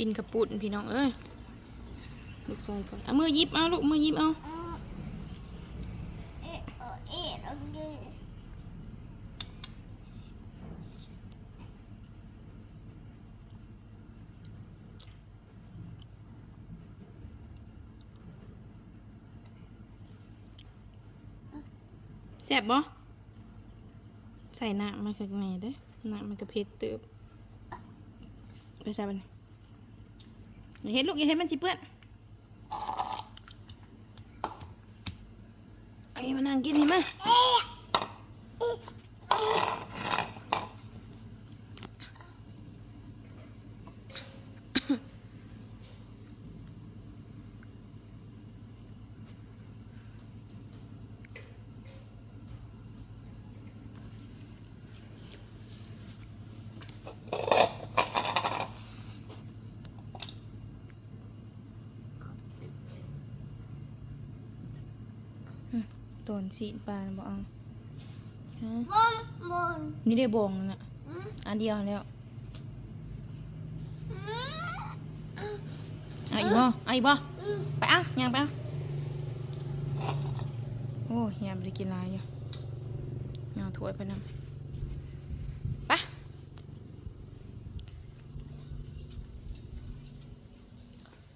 กินกระปุ่นพี่น้องเอ้ยลูกใส่ก่อนเอามือหยิบเอาลูกมือหยิบเอาเอ๊ะเออเอ๊ะลองดูแซ่บบ่ใส่น้ำมาข้างในเด้อน้ำมันกระเพ็ดเติบไปใส่มันอย่า เห็นลูกอย่าเห็นมันจิเปื้อนไอ้มานั่งกินเห็นไหม ดนสีปลาน่ะบ่เอาฮะบนบนนี่ได้บองนั่นน่ะอืมอันเดียวแล้วอืมเอาอีกบ่เอาอีกบ่อืมไปเอะยางไปเอะโอ้ยยามไปกินหลายอยู่ยางถ้วยไปนำไป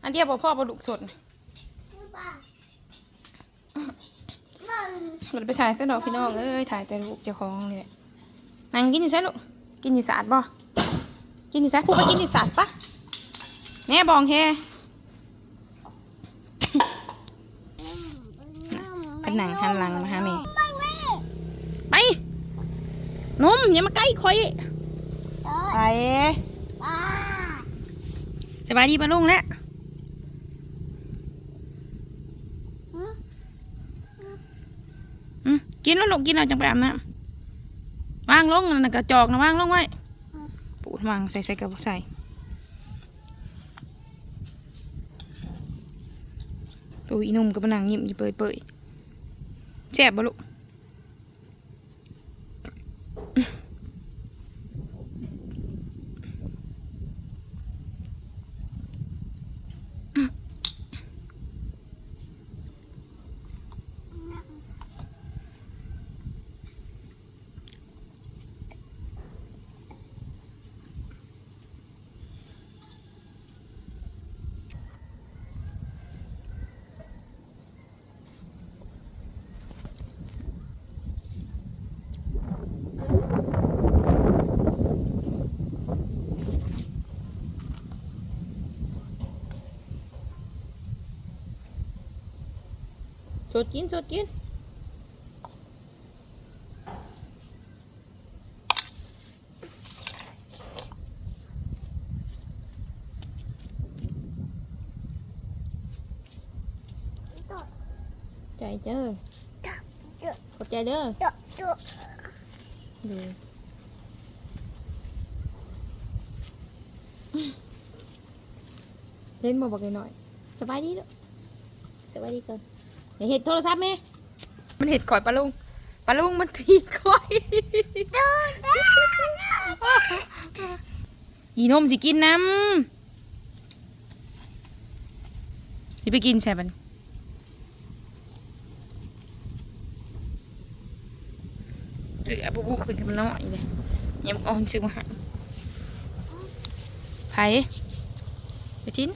อันเดียวบ่พ่อปลาดุกสดน่ะ บ้า บนมันไปถ่ายซะดอกพี่น้องเอ้ยถ่ายแต่ลูกเจ้าของนี่แหละนั่งกินอยู่ใช่ลูกกินอยู่สาดบ่กินอยู่ใช่พูดไปกินอยู่สาดปะแน่บองเฮเป็นหนังหันหลังมาหาแม่ไปเว้ยไปนุ่มอย่ามาใกล้คอยเดินไปบ้าสบายดีปะลุงแล้ว อืม อืม กินแล้วลูกกินแล้วจังไปอาบน้ำวางลงนะกระจอกนะวางลงไว้ปูดวางใส่ใส่กระบอกใส่ตัวอีนุ่มกับนางยิ้มอยู่เปยเปยๆแซ่บบ่ลูก สดกินสดกินใจเด้อขอบใจเด้อเด้อเด้อดูเล่นมาบอกหน่อยสบายดีเด้อสบายดีก่อ นอย่าเห็ดโทรศัพท์แม่มันเห็ดข่อยปลาลุงปลาลุงมันทีข่อยเด้อเด้ออีนมสิกินน้ำสิไปกินใช่ปะเจือบุบุเป็นกำน้อยเลยยังอ่อนซื้อมาใหาไผ่ไปทิ้น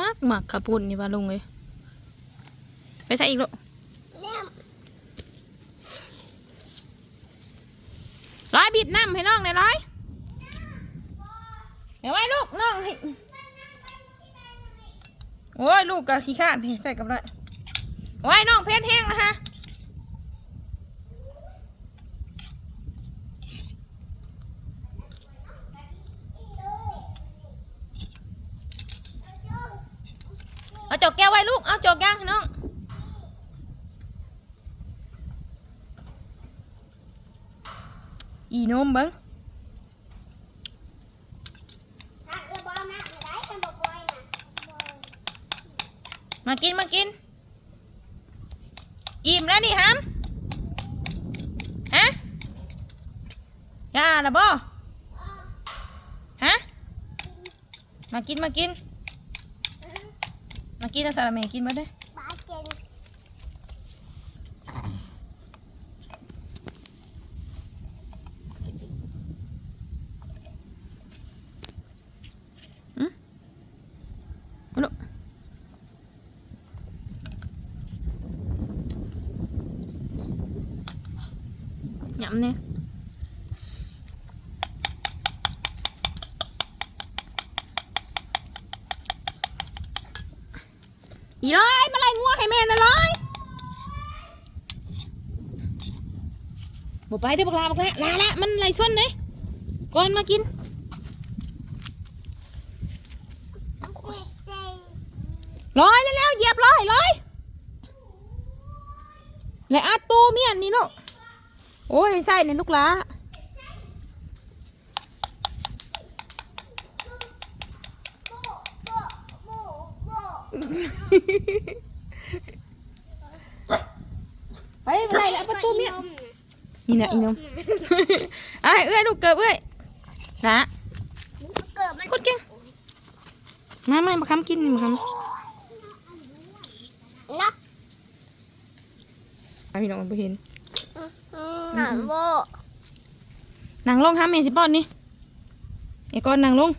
มากมากขับปุ่นนี่ว่าลุงเลยไปใส่อีกลูกร้อยบีบน้ำให้น้องหน่อยร้อยเดี๋ยวไว้ลูกน้องให้โอ้ยลูกกะขี้ข้านให้ใส่กับไรไว้น้องเพชรแห้งนะฮะ เอาจอกแก้วไว้ลูก เอาจอกย่างน้อง อีนมเบิ้งเกิดบ่เอาน้ำไม่ได้กันบ่ปล่อยนะมากินมากิน อิ่มแล้วนี่ฮัมฮะยาละบ่ฮะ มากินมากิน มากินแล้วสารแม่กินมาเด้อบ้าเก่งมาลูกหยำเนี่ย อีร้อยมาไล่งัวให้แม่นะร้อยบอกไปเด้อบอกลาบอกลาลาละมันไหลส้นเลยก่อนมากินร้อยแล้วๆเหยียบร้อยร้อยและอาตูเมียนนี่ลูกโอ้ยใส่ในลูกล้า โบ๊ะโบ๊ะโบ๊ะ ไปไปไหนแล้วประตูเมียนก็นี่นะอีนมไอ้ายเอ้ยลูกเกิดเอ้ยนะอีนมเกิดมันกดเก่งมาไม่มาคำกินมาคำเนาะอะพี่น้องมันไปเห็นหนังโบ๊ะนางลงห้ามเมสิปอนนี่ไอ้ก้อนนางลง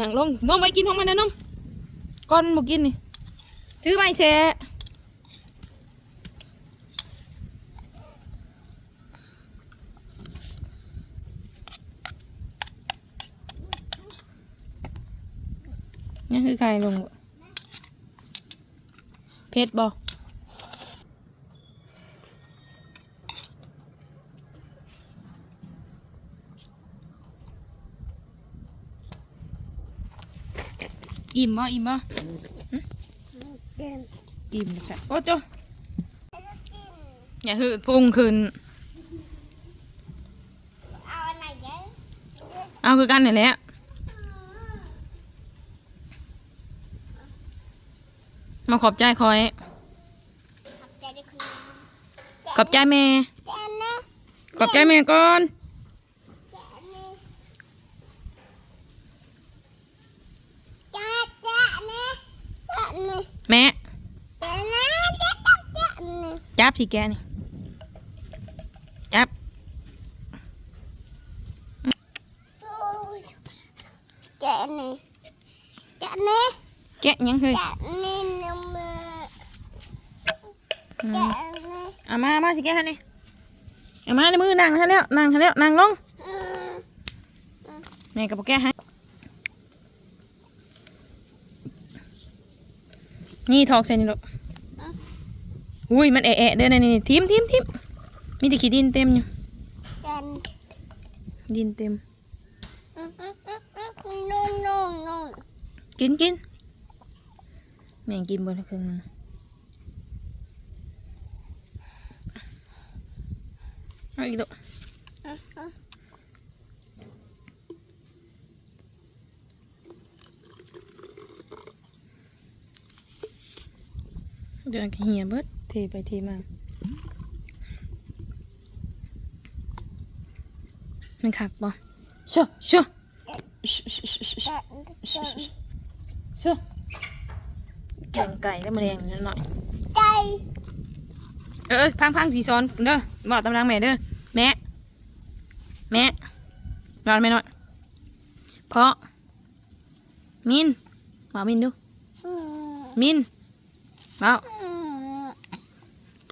นางลงนมไปกินของมันนะนม ก้อนบอกกินนี่ถือไม้แช่นี่คือใครลงบ่เพชรบอ อิ่มบ่อิ่มบ่เก่งอิ่มจ้ะโอ้เจ้าอย่าหืดพุ่งขึ้นเอาอันไหนเยอะเอาคือกันนี่แหละมาขอบใจคอยขับใจได้คนเดียวขอบใจแม่แกะนะขอบใจแม่ก่อน แกะนี่แกะแกะนี่แกะนี่ แม่ แกะนะแกะแกะแกะนี่ จับ สิแกนี่ จับโอ้ยแกะนี่ แกะนี่ แกะยังเคยแกะนี่น้ำมืออืแกะมนี่เอามามาสิแกฮะนี่เอามาในมือนั่งฮะแล้วนั่งฮะแล้วนั่งลงอืมแม่กับแกให้นี่ทอกใส่นี่ลูก อุ้ยมันแอะแอะเด้อนี่นี่ทิมทิมทิมมีแต่ขี้ดินเต็มอยู่กันดินเต็มอืมอืมอืมอืมนู่นนู่นนู่นกินกินแม่งกินบนเครื่องนึงเอาอีกตัวอืมอืมเดี๋ยวก็เหียเบิดเทไปเทมา มันคักบ่เชื่อเชื่อเชื่อเชื่อเชื่อเชื่อแกะแกะเชื่อแกงไก่แล้วมาแดงนิดหน่อย ไก่ เออพังพังสีซ้อนเด้อบอกตำรังแม่เด้อ แม่ แม่รอนแม่หน่อยเพราะ มินบอกมินดูอืมมินบอ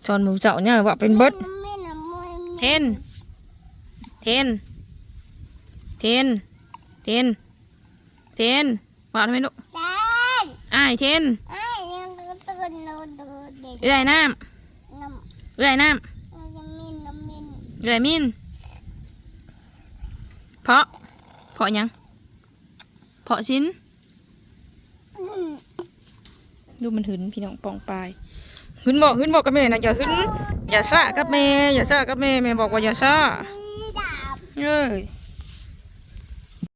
กอืมซ้อนหมูเจ้าเนี่ยว่าเป็นเบิดไม่น้ำมันเทน เทน เทน เทน เทนบอกทำไมลูกแดงอ้ายเทนไอ้ยังดูตื่นดูดูเด็กเอื้อยน้น้ำำเอื้อยน้น้ำมินน้ำมินำเอื้อยมินเพราะเพราะหยังเพราะชิ้นอืมดูมันหึนพี่น้องปองปลาย หึนบอกหึนบอกกับแม่นะอย่าหึนอย่าซ่ากับแม่อย่าซ่ากับแม่แม่บอกว่าอย่าซ่ามีดาบเอ้ย